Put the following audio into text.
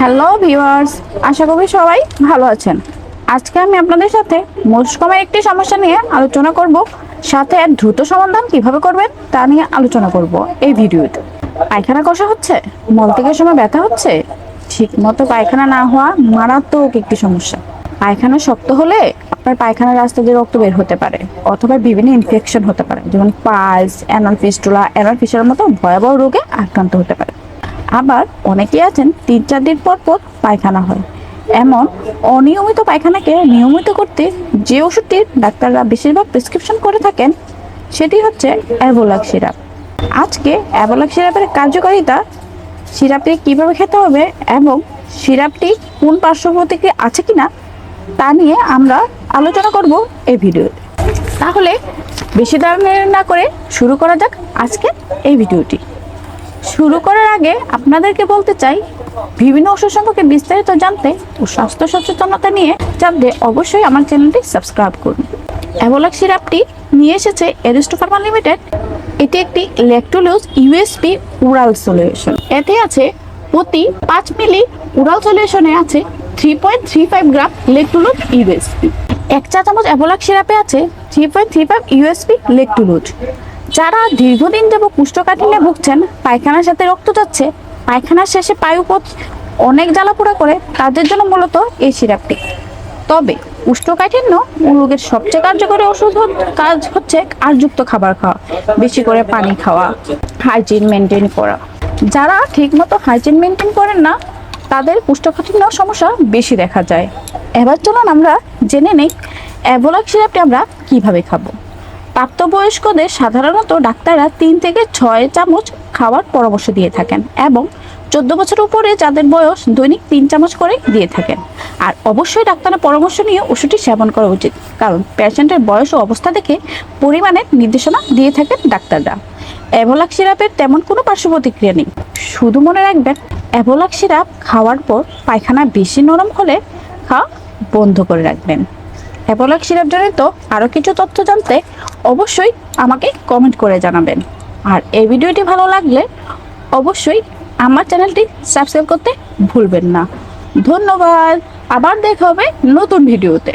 Hello viewers, আশা করি সবাই ভালো আছেন। আজকে আমি আপনাদের সাথে মোস্টকমের একটি সমস্যা নিয়ে আলোচনা করব, সাথে দ্রুত সমাধান কীভাবে করবেন তা নিয়ে আলোচনা করব এই ভিডিওতে। পায়খানা কষা হচ্ছে? মল থেকে সময় ব্যথা হচ্ছে? ঠিক মতো পায়খানা না হওয়া মারাত্মক একটি সমস্যা। পায়খানা শক্ত হলে আপনার পায়খানার রাস্তা দিয়ে রক্ত বের হতে পারে, অথবা বিভিন্ন ইনফেকশন হতে পারে, যেমন পালস অ্যানাল ফিস্টুলা অ্যানাল ফিসারের মতো ভয়াবহ রোগে আক্রান্ত হতে পারে। আবার অনেকেই আছেন তিন চার দিন পর পর পায়খানা হয়। এমন অনিয়মিত পায়খানাকে নিয়মিত করতে যে ওষুধটির ডাক্তাররা বেশিরভাগ প্রেসক্রিপশন করে থাকেন, সেটি হচ্ছে অ্যাভোলাক সিরাপ। আজকে অ্যাভোলাক সিরাপের কার্যকারিতা সিরাপটি কীভাবে খেতে হবে এবং সিরাপটি কোন পার্শ্ব প্রতিক্রিয়া আছে কিনা তা নিয়ে আমরা আলোচনা করব এই ভিডিওতে। তাহলে বেশি দাম না করে শুরু করা যাক আজকে এই ভিডিওটি। শুরু করার আগে আপনাদেরকে বলতে চাই, বিভিন্ন ওষুধ সম্পর্কে বিস্তারিত জানতে ও স্বাস্থ্য সচেতনতা নিয়ে জানতে অবশ্যই আমার চ্যানেলটি সাবস্ক্রাইব করুন। অ্যাভোলাক সিরাপটি নিয়ে এসেছে এরিস্টো ফার্মা লিমিটেড। এটি একটি ল্যাকটোলোজ ইউএসপি উরাল সলিউশন। এতে আছে প্রতি পাঁচ মিলি উরাল সলিউশনে আছে three point three five gram lactulose USP এক চা চামচ অ্যাভোলাক সিরাপে আছে three point three five USP lactulose যারা দীর্ঘদিন যাব কুষ্ঠকাঠিন্যে ভুগছেন, পায়খানার সাথে রক্ত যাচ্ছে, পায়খানার শেষে পায়ুপথ অনেক জ্বালাপোড়া করে তাদের জন্য মূলত এই সিরাপটি। তবে কুষ্ঠকাঠিন্য রোগের সবচেয়ে কার্যকরী ওষুধ কাজ হচ্ছে কারযুক্ত খাবার খাওয়া, বেশি করে পানি খাওয়া হাইজিন মেনটেন করা। যারা ঠিকমতো হাইজিন মেনটেন করেন না, তাদের কুষ্ঠকাঠিন্য সমস্যা বেশি দেখা যায়। এবার চলুন আমরা জেনে নেই অ্যাভোলাক সিরাপটি আমরা কীভাবে খাব। প্রাপ্তবয়স্কদের সাধারণত ডাক্তাররা তিন থেকে ছয় চামচ খাওয়ার পরামর্শ দিয়ে থাকেন এবং চোদ্দ বছর উপরে যাদের বয়স দৈনিক তিন চামচ করে দিয়ে থাকেন। আর অবশ্যই ডাক্তারের পরামর্শ নিয়ে ওষুধটি সেবন করা উচিত, কারণ পেশেন্টের বয়স ও অবস্থা দেখে পরিমাণের নির্দেশনা দিয়ে থাকেন ডাক্তাররা। অ্যাভোলাক সিরাপের তেমন কোনো পার্শ্ব প্রতিক্রিয়া নেই। শুধু মনে রাখবেন, অ্যাভোলাক সিরাপ খাওয়ার পর পায়খানা বেশি নরম হলে খাওয়া বন্ধ করে রাখবেন। অ্যাপোলাক সিরাপ জনিত আরও কিছু তথ্য জানতে অবশ্যই আমাকে কমেন্ট করে জানাবেন। আর এই ভিডিওটি ভালো লাগলে অবশ্যই আমার চ্যানেলটি সাবস্ক্রাইব করতে ভুলবেন না। ধন্যবাদ। আবার দেখা হবে নতুন ভিডিওতে।